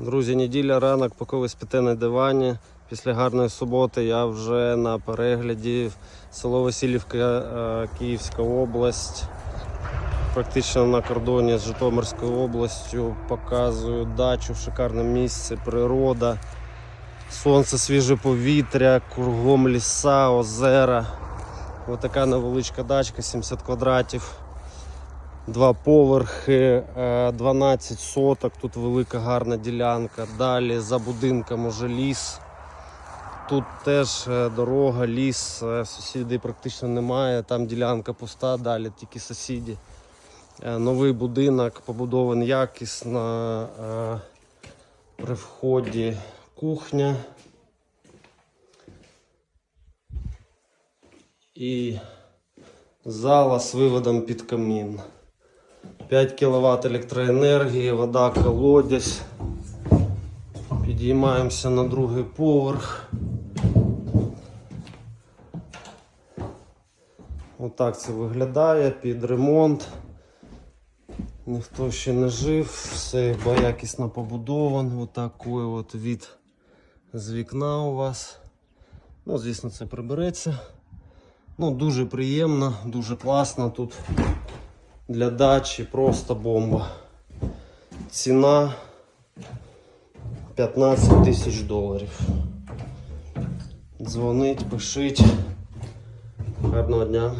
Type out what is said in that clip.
Друзі, неділя ранок, поки ви спите на дивані. Після гарної суботи я вже на перегляді село Васильівка, е, Київська область. Практично на кордоні з Житомирською областю. Показую дачу в шикарне місце, природа, сонце, свіже повітря, кругом ліса, озера. Ось така невеличка дачка, 70 квадратів. Два поверхи, е, 12 соток, тут велика гарна ділянка. Далі за будинком уже ліс. Тут теж е, дорога, ліс, е, сусідів практично немає, там ділянка пуста, далі тільки сусіди. Е, Новий будинок побудований якісно. е, При вході кухня. І зала з виводом під камін. 5 кВт електроенергії, вода колодязь. Підіймаємося на другий поверх. Отак це виглядає під ремонт. Ніхто ще не жив, все якісно побудовано. Отакий от від з вікна у вас. Ну, звісно, це прибереться. Ну, дуже приємно, дуже класно тут для дачі просто бомба. Ціна 15 тисяч доларів. Дзвонить, пишіть. Гарного дня.